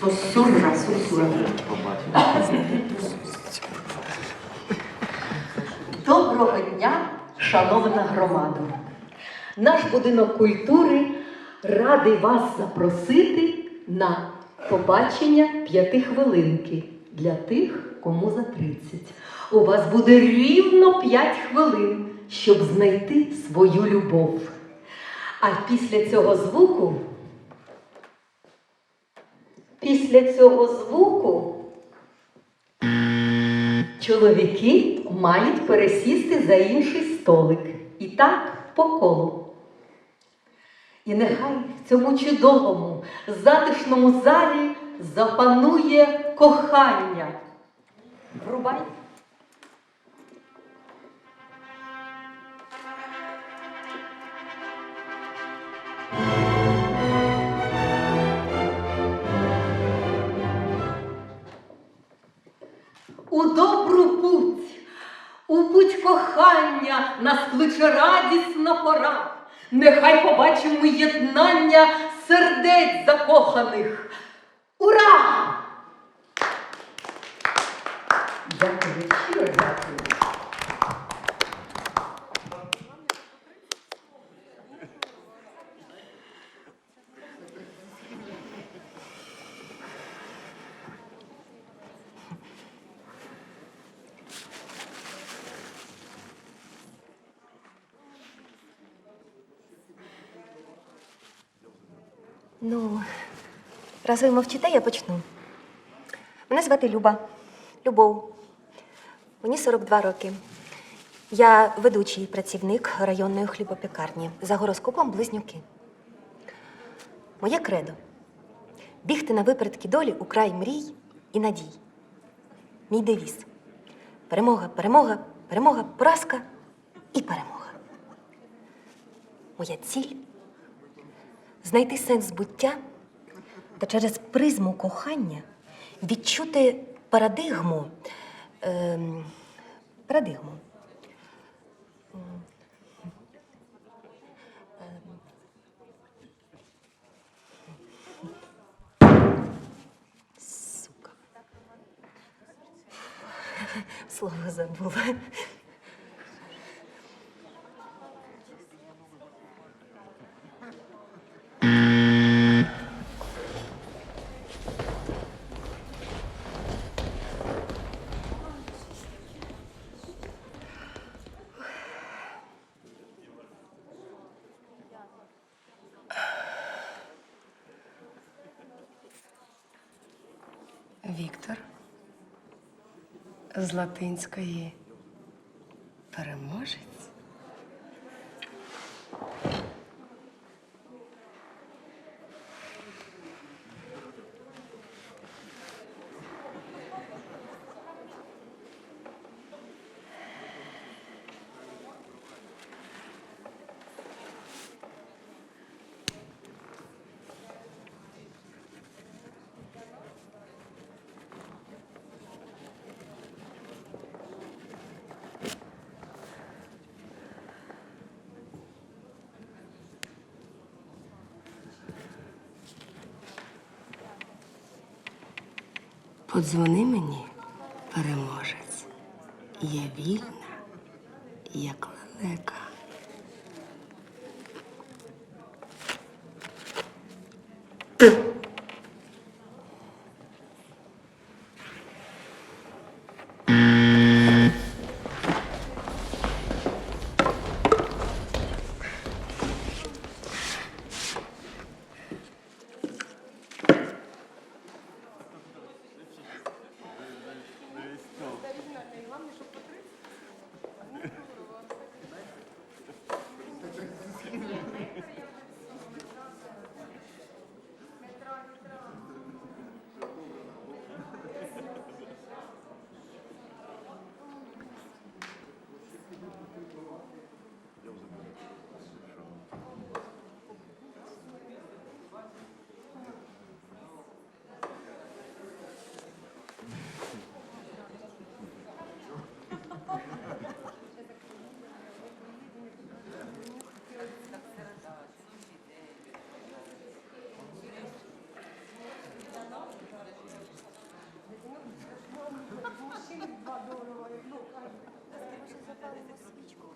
Сосюра, сосюра. Доброго дня, шановна громада. Наш будинок культури радий вас запросити на побачення п'ятихвилинки для тих, кому за 30. У вас буде рівно 5 хвилин, щоб знайти свою любов. А після цього звуку Після цього звуку чоловіки мають пересісти за інший столик. І так по колу. І нехай в цьому чудовому, затишному залі запанує кохання. Врубай. У добру путь, у путь кохання нас кличе радісна пора. Нехай побачимо єднання сердець закоханих. Ура! Дякую, щиро дякую. Ну, раз ви мовчите, я почну. Мене звати Люба. Любов. Мені 42 роки. Я ведучий працівник районної хлібопікарні за гороскопом близнюки. Моє кредо бігти на випередки долі у край мрій і надій. Мій девіз. Перемога, перемога, перемога, поразка і перемога. Моя ціль знайти сенс буття та через призму кохання відчути парадигму. Ем, парадигму. Сука. Слово забула. Віктор з латинської переможець. Подзвони мені, переможець. Я вільна, як лелека. osmičku.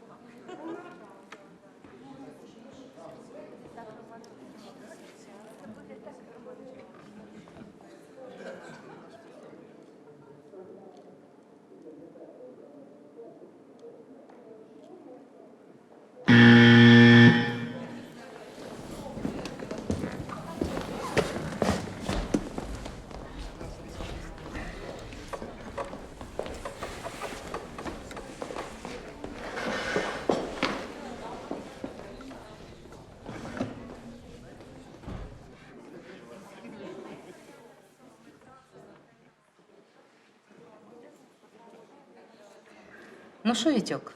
Ну що, Вітьок,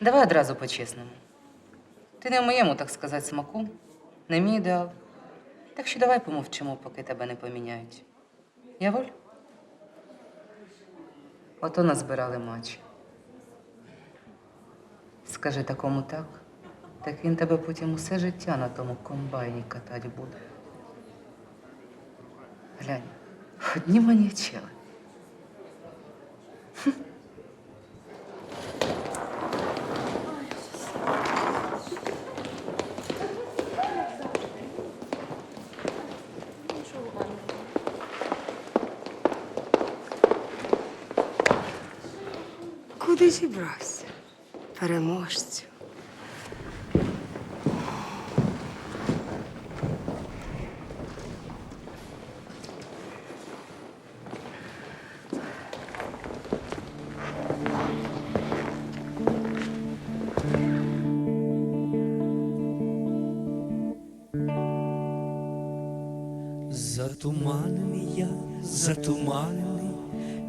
давай одразу по-чесному. Ти не в моєму, так сказати, смаку, не мій ідеал. Так що давай помовчимо, поки тебе не поміняють. Я воль? Ото назбирали матчі. Скажи такому так, так він тебе потім усе життя на тому комбайні катать буде. Глянь, одні манічели. Куди зібрався? Переможцю. Затуманений я, затуманений,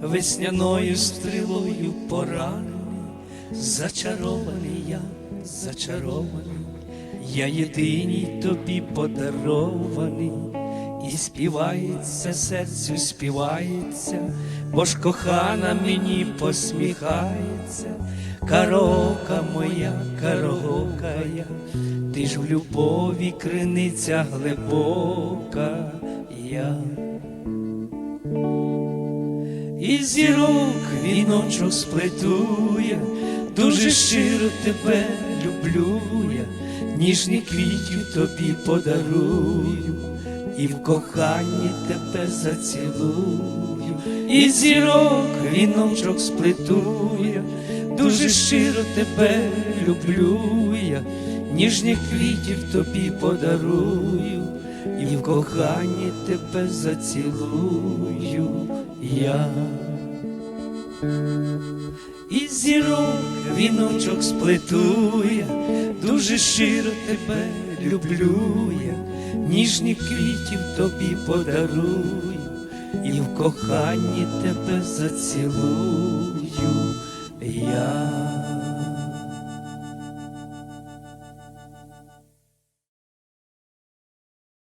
весняною стрілою поранений, зачарований я, зачарований, я єдиній тобі подарований, і співається серцю, співається, бо ж кохана мені посміхається, карока моя, карока я, ти ж в любові криниця глибока я. І зірок віночок сплетує, дуже щиро тебе люблю я, ніжні квітів тобі подарую, і в коханні тебе зацілую, і зірок віночок сплетує, дуже щиро тебе люблю я, ніжних квітів тобі подарую, і в коханні тебе зацілую я. І зірок віночок сплетує, дуже щиро тебе люблю я, ніжні квітів тобі подарую, і в коханні тебе зацілую я.